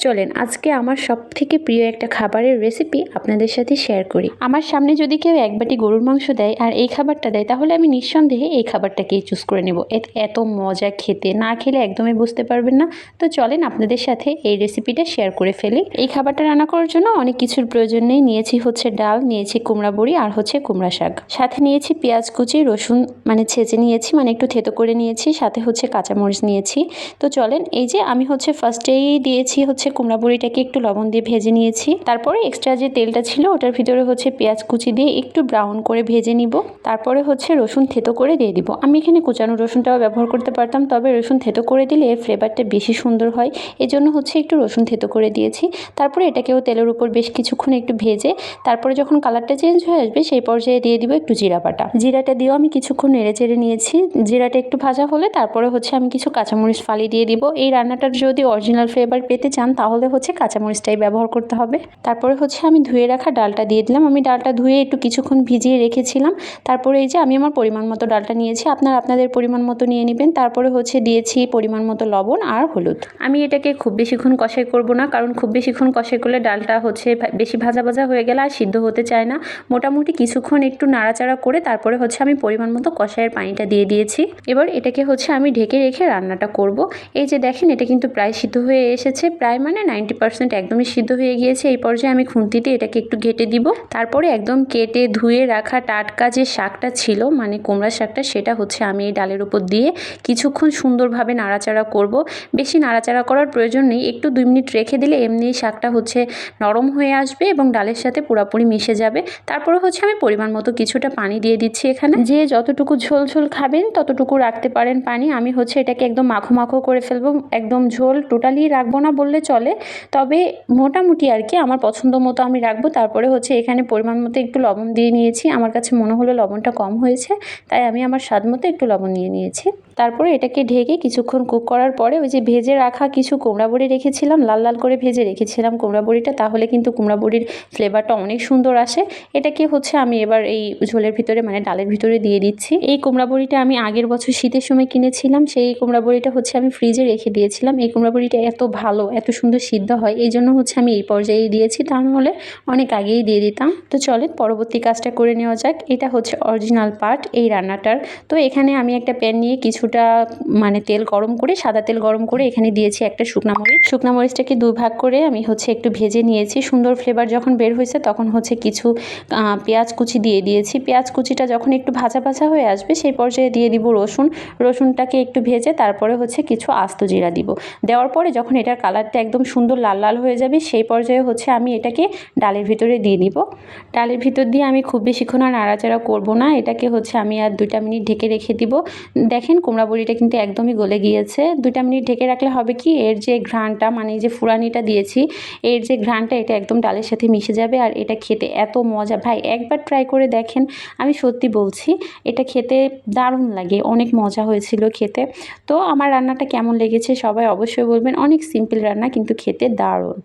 চলেন, আজকে আমার সব থেকে প্রিয় একটা খাবারের রেসিপি আপনাদের সাথে শেয়ার করি। আমার সামনে যদি কেউ এক বাটি গরুর মাংস দেয় আর এই খাবারটা দেয়, তাহলে আমি নিঃসন্দেহে এই খাবারটাকেই চুজ করে নেব। এত- মজা খেতে, না খেলে একদমই বুঝতে পারবেন না। তো চলেন, আপনাদের সাথে এই রেসিপিটা শেয়ার করে ফেলি। এই খাবারটা রান্না করার জন্য অনেক কিছুর প্রয়োজন নেই। নিয়েছি হচ্ছে ডাল, নিয়েছি কুমড়া বড়ি আর হচ্ছে কুমড়া শাক। সাথে নিয়েছি পেঁয়াজ কুচি, রসুন মানে ছেঁচে নিয়েছি মানে একটু থেতো করে নিয়েছি। সাথে হচ্ছে কাঁচামরিচ নিয়েছি। তো চলেন, এই যে আমি হচ্ছে ফার্স্টেই দিয়েছি হচ্ছে কুমড়া বড়িটাকে একটু লবণ দিয়ে ভেজে নিয়েছি। তারপরে এক্সট্রা যে তেলটা ছিল, ওটার ভিতরে হচ্ছে পেঁয়াজ কুচি দিয়ে একটু ব্রাউন করে ভেজে নিব। তারপরে হচ্ছে রসুন থেতো করে দিয়ে দিব। আমি এখানে কুচানো রসুনটাও ব্যবহার করতে পারতাম, তবে রসুন থেতো করে দিলে এর ফ্লেভারটা বেশি সুন্দর হয়। এজন্য হচ্ছে একটু রসুন থেতো করে দিয়েছি। তারপরে এটাকেও তেলের উপর বেশ কিছুক্ষণ একটু ভেজে, তারপরে যখন কালারটা চেঞ্জ হয়ে আসবে, সেই পর্যায়ে দিয়ে দিব একটু জিরা বাটা। জিরাটা দিয়েও আমি কিছুক্ষণ নেড়ে চেড়ে নিয়েছি। জিরাটা একটু ভাজা হলে তারপরে হচ্ছে আমি কিছু কাঁচামরিচ ফালি দিয়ে দিব। এই রান্নাটার যদি অরিজিনাল ফ্লেভার পেতে চান তাহলে হচ্ছে কাঁচামরিচটাই ব্যবহার করতে হবে। তারপরে হচ্ছে আমি ধুয়ে রাখা ডালটা দিয়ে দিলাম। আমি ডালটা ধুয়ে একটু কিছুক্ষণ ভিজিয়ে রেখেছিলাম। তারপরে এই যে আমি আমার পরিমাণ মতো ডালটা নিয়েছি, আপনার আপনাদের পরিমাণ মতো নিয়ে নেবেন। তারপরে হচ্ছে দিয়েছি পরিমাণ মতো লবণ আর হলুদ। আমি এটাকে খুব বেশিক্ষণ কষাই করব না, কারণ খুব বেশিক্ষণ কষাই করলে ডালটা হচ্ছে বেশি ভাজা ভাজা হয়ে গেলে আর সিদ্ধ হতে চায় না। মোটামুটি কিছুক্ষণ একটু নাড়াচাড়া করে তারপরে হচ্ছে আমি পরিমাণ মতো কষাইয়ের পানিটা দিয়ে দিয়েছি। এবার এটাকে হচ্ছে আমি ঢেকে রেখে রান্নাটা করব। এই যে দেখেন, এটা কিন্তু প্রায় সিদ্ধ হয়ে এসেছে। প্রায় মানে নাইনটি পার্সেন্ট একদমই সিদ্ধ হয়ে গিয়েছে। এই পর্যায়ে আমি খুন্তিতে এটাকে একটু ঘেটে দিব। তারপরে একদম কেটে ধুয়ে রাখা টাটকা যে শাকটা ছিল মানে কুমড়া শাকটা, সেটা হচ্ছে আমি এই ডালের উপর দিয়ে কিছুক্ষণ সুন্দরভাবে নাড়াচাড়া করব। বেশি নাড়াচাড়া করার প্রয়োজন নেই। একটু দুই মিনিট রেখে দিলে এমনিই শাকটা হচ্ছে নরম হয়ে আসবে এবং ডালের সাথে পুরোপুরি মিশে যাবে। তারপরে হচ্ছে আমি পরিমাণ মতো কিছুটা পানি দিয়ে দিচ্ছি এখানে। যে যতটুকু ঝোল ঝোল খাবেন, ততটুকু রাখতে পারেন পানি। আমি হচ্ছে এটাকে একদম মাখো মাখো করে ফেলব। একদম ঝোল টোটালি রাখব না বললে চলে তবে মোটামুটি আর কি আমার পছন্দ মতো আমি রাখব। তারপরে হচ্ছে এখানে পরিমাণ মতো একটু লবণ দিয়ে নিয়েছি। আমার কাছে মনে হলো লবণটা কম হয়েছে, তাই আমি আমার স্বাদ মতো একটু লবণ নিয়ে নিয়েছি। তারপরে এটাকে ঢেকে কিছুক্ষণ কুক করার পরে ওই যে ভেজে রাখা কিছু কুমড়া বড়ি রেখেছিলাম, লাল লাল করে ভেজে রেখেছিলাম কুমড়া বড়িটা, তাহলে কিন্তু কুমড়া বড়ির ফ্লেভারটা অনেক সুন্দর আসে। এটাকে হচ্ছে আমি এবার এই ঝোলের ভিতরে মানে ডালের ভিতরে দিয়ে দিচ্ছি। এই কুমড়া বড়িটা আমি আগের বছর শীতের সময় কিনেছিলাম, সেই কুমড়া বড়িটা হচ্ছে আমি ফ্রিজে রেখে দিয়েছিলাম। এই কুমড়া বড়িটা এত ভালো, এত সুন্দর সিদ্ধ হয়, এই জন্য হচ্ছে আমি এই পর্যায়ে দিয়েছি। তা নাহলে অনেক আগেই দিয়ে দিতাম। তো চলেন পরবর্তী কাজটা করে নেওয়া যাক। এটা হচ্ছে অরিজিনাল পার্ট এই রান্নাটার। তো এখানে আমি একটা প্যান নিয়ে কিছুটা মানে তেল গরম করে, সাদা তেল গরম করে এখানে দিয়েছি একটা শুকনা মরিচ। শুকনা মরিচটাকে দুই ভাগ করে আমি হচ্ছে একটু ভেজে নিয়েছি। সুন্দর ফ্লেভার যখন বের হয়েছে তখন হচ্ছে কিছু পেঁয়াজ কুচি দিয়ে দিয়েছি। পেঁয়াজ কুচিটা যখন একটু ভাজা ভাজা হয়ে আসবে সেই পর্যায়ে দিয়ে দিব রসুন। রসুনটাকে একটু ভেজে তারপরে হচ্ছে কিছু আস্ত জিরা দিব। দেওয়ার পরে যখন এটার কালারটা একদম সুন্দর লাল লাল হয়ে যাবে, সেই পর্যায়ে হচ্ছে আমি এটাকে ডালের ভিতরে দিয়ে দিব ডালের ভিতর দিয়ে আমি খুব বেশিক্ষণ আর নাড়াচাড়া করব না, এটাকে হচ্ছে আমি আর দুইটা মিনিট ঢেকে রেখে দিব। দেখেন কুমড়া বড়িটা কিন্তু একদমই গলে গিয়েছে। দুইটা মিনিট ঢেকে রাখলে হবে কি, এর যে ঘ্রাণটা মানে যে ফুরানিটা দিয়েছি, এর যে ঘ্রাণটা, এটা একদম ডালের সাথে মিশে যাবে আর এটা খেতে এত মজা। ভাই, একবার ট্রাই করে দেখেন, আমি সত্যি বলছি, এটা খেতে দারুণ লাগে, অনেক মজা হয়েছিল খেতে। তো আমার রান্নাটা কেমন লেগেছে সবাই অবশ্যই বলবেন, অনেক সিম্পল রান্না কিন্তু খেতে দারুণ।